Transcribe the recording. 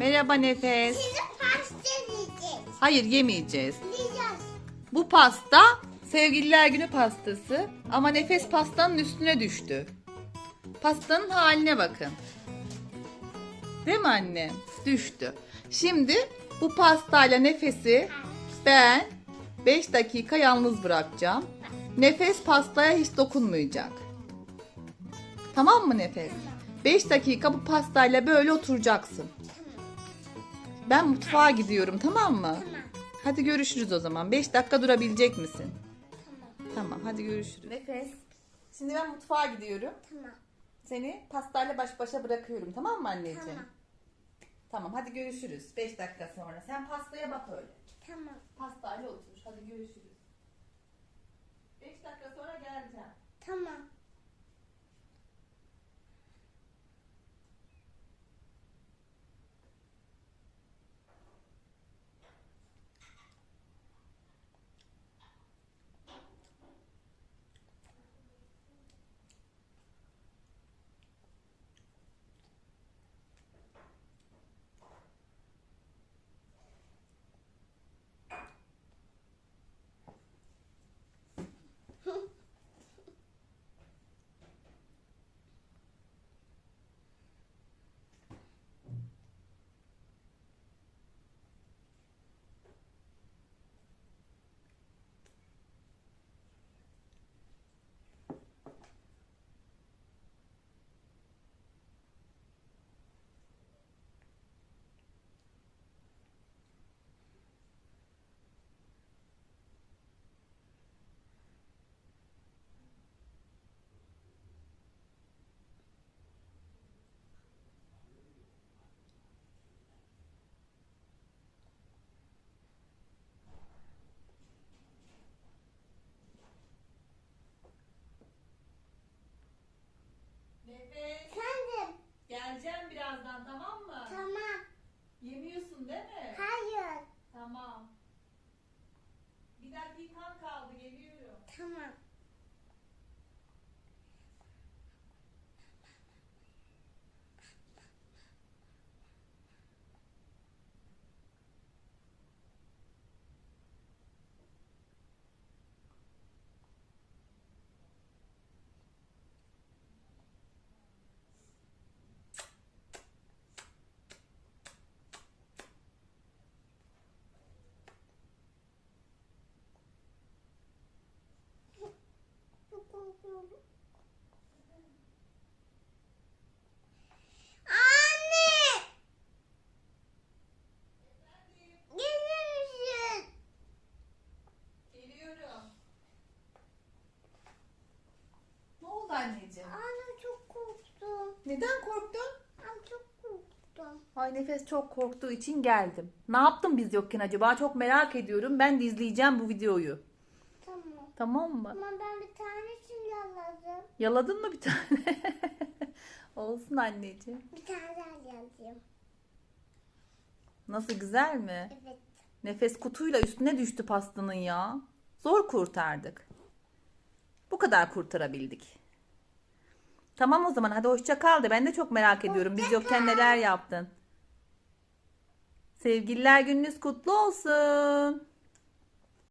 Merhaba Nefes. Şimdi pasta yiyeceğiz. Hayır yemeyeceğiz. Yiyeceğiz. Bu pasta sevgililer günü pastası ama Nefes pastanın üstüne düştü. Pastanın haline bakın. Değil mi anne? Düştü. Şimdi bu pastayla Nefes'i ben 5 dakika yalnız bırakacağım. Nefes pastaya hiç dokunmayacak. Tamam mı Nefes? 5 dakika bu pastayla böyle oturacaksın. Ben mutfağa gidiyorum tamam mı? Tamam. Hadi görüşürüz o zaman. 5 dakika durabilecek misin? Tamam. Tamam hadi görüşürüz. Nefes. Şimdi ben mutfağa gidiyorum. Tamam. Seni pastayla baş başa bırakıyorum tamam mı anneciğim? Tamam. Tamam hadi görüşürüz 5 dakika sonra. Sen pastaya bak öyle. Tamam. Pastayla otur. Hadi görüşürüz. 5 dakika sonra geleceğim. Tamam. Nefes. Efendim. Geleceğim birazdan tamam mı? Tamam. Yemiyorsun değil mi? Hayır. Tamam. Bir dakikan kaldı geliyorum. Tamam. Çok korkuyorum. Anne! Gelir misin? Geliyorum. Ne oldu anneciğim? Anne çok korktum. Neden korktun? Anne çok korktum. Ay Nefes çok korktuğu için geldim. Ne yaptın biz yokken acaba? Çok merak ediyorum. Ben de izleyeceğim bu videoyu. Tamam. Tamam mı? Ama ben bir tanesini yaladım. Yaladın mı bir tane? Olsun anneciğim. Bir tane daha yalayayım. Nasıl güzel mi? Evet. Nefes kutuyla üstüne düştü pastanın ya. Zor kurtardık. Bu kadar kurtarabildik. Tamam o zaman hadi hoşça kal de ben de çok merak ediyorum. Biz yokken neler yaptın? Sevgililer gününüz kutlu olsun.